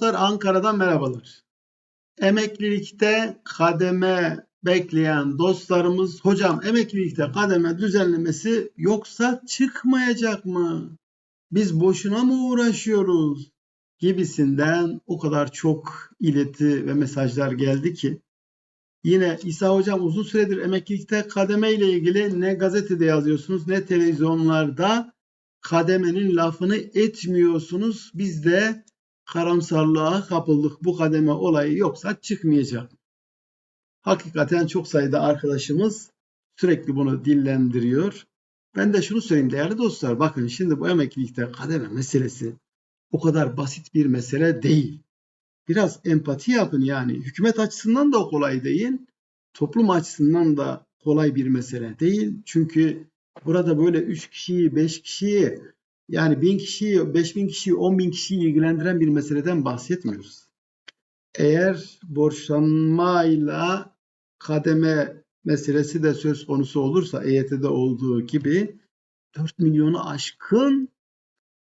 dostlar Ankara'dan merhabalar. Emeklilikte kademe bekleyen dostlarımız hocam emeklilikte kademe düzenlemesi yoksa çıkmayacak mı? Biz boşuna mı uğraşıyoruz? gibisinden o kadar çok ileti ve mesajlar geldi ki yine İsa hocam uzun süredir emeklilikte kademe ile ilgili ne gazetede yazıyorsunuz ne televizyonlarda kademenin lafını etmiyorsunuz. Biz de karamsarlığa kapıldık. Bu kademe olayı yoksa çıkmayacak. Hakikaten çok sayıda arkadaşımız sürekli bunu dillendiriyor. Ben de şunu söyleyeyim değerli dostlar. Bakın şimdi bu emeklilikte kademe meselesi o kadar basit bir mesele değil. Biraz empati yapın yani. Hükümet açısından da kolay değil. Toplum açısından da kolay bir mesele değil. Çünkü burada böyle 3 kişiyi, 5 kişiyi yani 1000 kişiyi, 5000 kişiyi, 10 bin kişiyi ilgilendiren bir meseleden bahsetmiyoruz. Eğer borçlanmayla kademe meselesi de söz konusu olursa EYT'de olduğu gibi 4 milyonu aşkın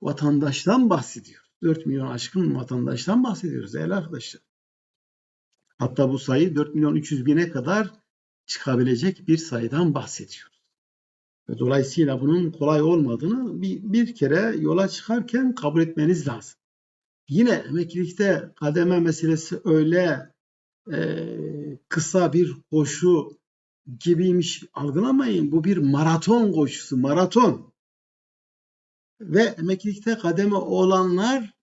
vatandaştan bahsediyoruz. 4 milyon aşkın vatandaştan bahsediyoruz değerli arkadaşlar. Hatta bu sayı 4 milyon 300 bine kadar çıkabilecek bir sayıdan bahsediyoruz. Dolayısıyla bunun kolay olmadığını bir, bir kere yola çıkarken kabul etmeniz lazım. Yine emeklilikte kademe meselesi öyle e, kısa bir koşu gibiymiş algılamayın. Bu bir maraton koşusu, maraton. Ve emeklilikte kademe olanlar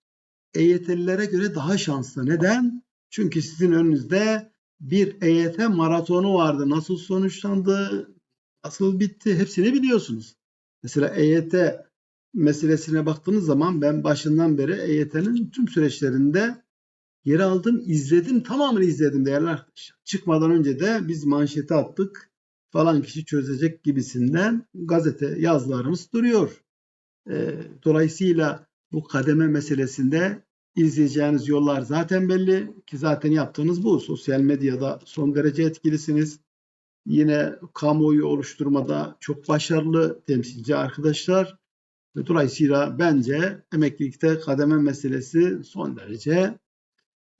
EYT'lilere göre daha şanslı. Neden? Çünkü sizin önünüzde bir EYT maratonu vardı. Nasıl sonuçlandı, nasıl bitti hepsini biliyorsunuz. Mesela EYT meselesine baktığınız zaman ben başından beri EYT'nin tüm süreçlerinde yer aldım, izledim, tamamını izledim değerli arkadaşlar. Çıkmadan önce de biz manşeti attık falan kişi çözecek gibisinden gazete yazılarımız duruyor. Ee, dolayısıyla bu kademe meselesinde izleyeceğiniz yollar zaten belli ki zaten yaptığınız bu. Sosyal medyada son derece etkilisiniz. Yine kamuoyu oluşturmada çok başarılı temsilci arkadaşlar. Dolayısıyla bence emeklilikte kademe meselesi son derece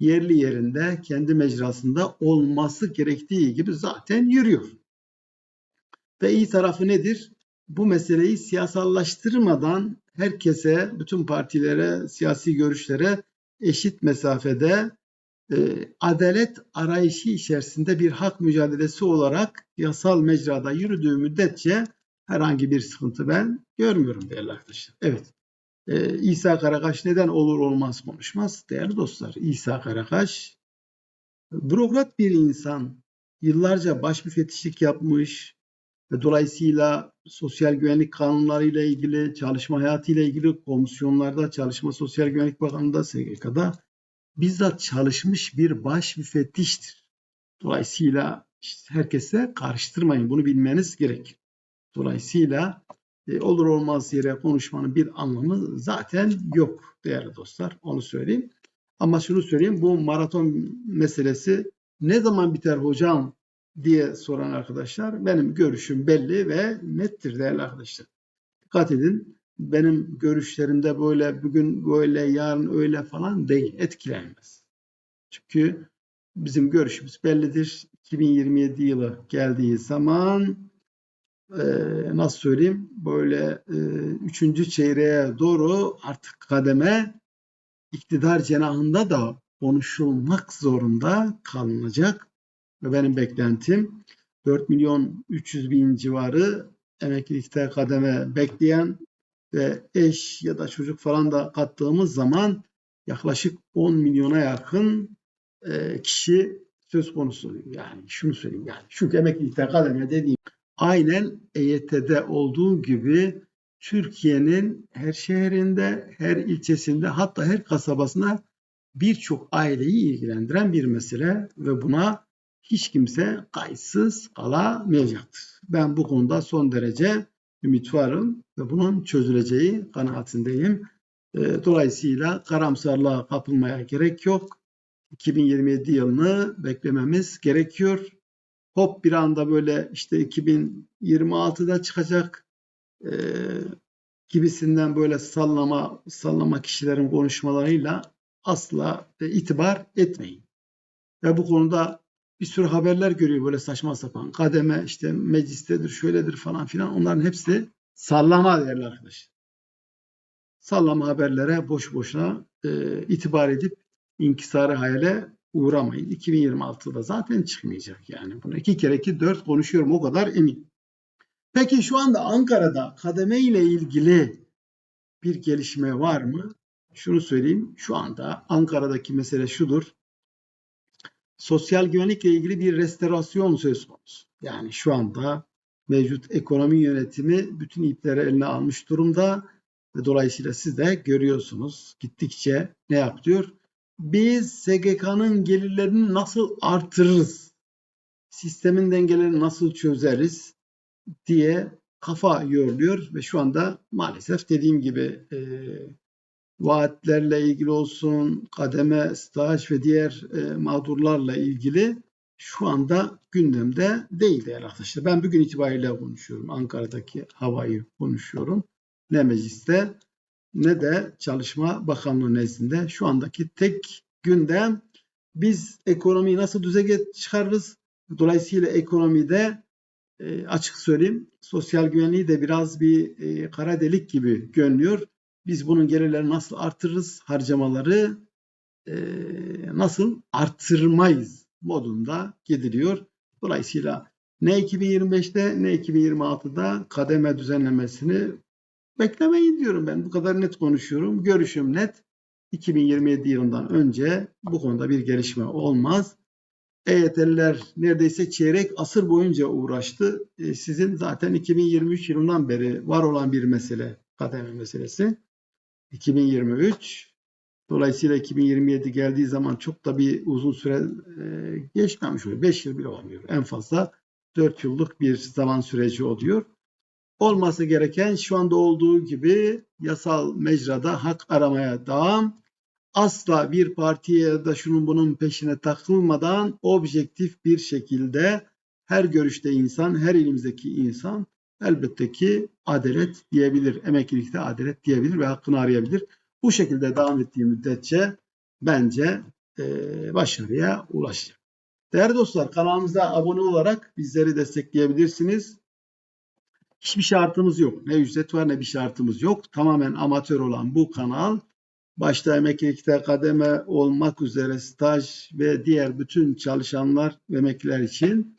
yerli yerinde kendi mecrasında olması gerektiği gibi zaten yürüyor. Ve iyi tarafı nedir? Bu meseleyi siyasallaştırmadan herkese, bütün partilere, siyasi görüşlere eşit mesafede e, adalet arayışı içerisinde bir hak mücadelesi olarak yasal mecrada yürüdüğü müddetçe herhangi bir sıkıntı ben görmüyorum değerli arkadaşlar. Evet. Ee, İsa Karakaş neden olur olmaz konuşmaz değerli dostlar. İsa Karakaş bürokrat bir insan. Yıllarca baş müfettişlik yapmış ve dolayısıyla sosyal güvenlik kanunlarıyla ilgili, çalışma hayatıyla ilgili komisyonlarda, Çalışma Sosyal Güvenlik Bakanlığı'nda, SGK'da bizzat çalışmış bir baş müfettiştir. Dolayısıyla herkese karıştırmayın. Bunu bilmeniz gerekir. Dolayısıyla e, olur olmaz yere konuşmanın bir anlamı zaten yok değerli dostlar. Onu söyleyeyim. Ama şunu söyleyeyim. Bu maraton meselesi ne zaman biter hocam diye soran arkadaşlar benim görüşüm belli ve nettir değerli arkadaşlar. Dikkat edin benim görüşlerimde böyle bugün böyle yarın öyle falan değil etkilenmez. Çünkü bizim görüşümüz bellidir. 2027 yılı geldiği zaman e, nasıl söyleyeyim böyle e, üçüncü çeyreğe doğru artık kademe iktidar cenahında da konuşulmak zorunda kalınacak. Ve benim beklentim 4 milyon 300 bin civarı emeklilikte kademe bekleyen ve eş ya da çocuk falan da kattığımız zaman yaklaşık 10 milyona yakın e, kişi söz konusu. Yani şunu söyleyeyim yani. Çünkü emeklilikte kademe dediğim aynen EYT'de olduğu gibi Türkiye'nin her şehrinde, her ilçesinde hatta her kasabasında birçok aileyi ilgilendiren bir mesele ve buna hiç kimse kayıtsız kalamayacaktır. Ben bu konuda son derece ümit varım ve bunun çözüleceği kanaatindeyim. Ee, dolayısıyla karamsarlığa kapılmaya gerek yok. 2027 yılını beklememiz gerekiyor. Hop bir anda böyle işte 2026'da çıkacak e, gibisinden böyle sallama sallama kişilerin konuşmalarıyla asla itibar etmeyin. Ve bu konuda bir sürü haberler görüyor böyle saçma sapan. Kademe işte meclistedir, şöyledir falan filan. Onların hepsi sallama değerli arkadaşlar. Sallama haberlere boş boşuna e, itibar edip inkisarı hayale uğramayın. 2026'da zaten çıkmayacak yani. Bunu iki kere iki dört konuşuyorum o kadar emin. Peki şu anda Ankara'da kademe ile ilgili bir gelişme var mı? Şunu söyleyeyim. Şu anda Ankara'daki mesele şudur. Sosyal güvenlikle ilgili bir restorasyon söz konusu. Yani şu anda mevcut ekonomi yönetimi bütün ipleri eline almış durumda ve dolayısıyla siz de görüyorsunuz gittikçe ne yapıyor? Biz SGK'nın gelirlerini nasıl artırırız? Sistemin dengelerini nasıl çözeriz? diye kafa yoruluyor ve şu anda maalesef dediğim gibi e, vaatlerle ilgili olsun, kademe, staj ve diğer e, mağdurlarla ilgili şu anda gündemde değil değerli arkadaşlar. Ben bugün itibariyle konuşuyorum. Ankara'daki havayı konuşuyorum. Ne mecliste ne de Çalışma Bakanlığı nezdinde şu andaki tek gündem biz ekonomiyi nasıl düzeye çıkarırız? Dolayısıyla ekonomide e, açık söyleyeyim sosyal güvenliği de biraz bir e, kara delik gibi görünüyor. Biz bunun gelirlerini nasıl artırırız? Harcamaları e, nasıl artırmayız modunda gidiliyor. Dolayısıyla ne 2025'te ne 2026'da kademe düzenlemesini beklemeyin diyorum ben. Bu kadar net konuşuyorum. Görüşüm net. 2027 yılından önce bu konuda bir gelişme olmaz. EYT'liler neredeyse çeyrek asır boyunca uğraştı. E, sizin zaten 2023 yılından beri var olan bir mesele, kademe meselesi. 2023 Dolayısıyla 2027 geldiği zaman çok da bir uzun süre e, geçmemiş oluyor. 5 yıl bile olmuyor. En fazla 4 yıllık bir zaman süreci oluyor. Olması gereken şu anda olduğu gibi yasal mecrada hak aramaya devam. Asla bir partiye ya da şunun bunun peşine takılmadan objektif bir şekilde her görüşte insan, her ilimizdeki insan elbette ki adalet diyebilir. Emeklilikte adalet diyebilir ve hakkını arayabilir. Bu şekilde devam ettiği müddetçe bence e, başarıya ulaşacak. Değerli dostlar kanalımıza abone olarak bizleri destekleyebilirsiniz. Hiçbir şartımız yok. Ne ücret var ne bir şartımız yok. Tamamen amatör olan bu kanal başta emeklilikte kademe olmak üzere staj ve diğer bütün çalışanlar ve emekliler için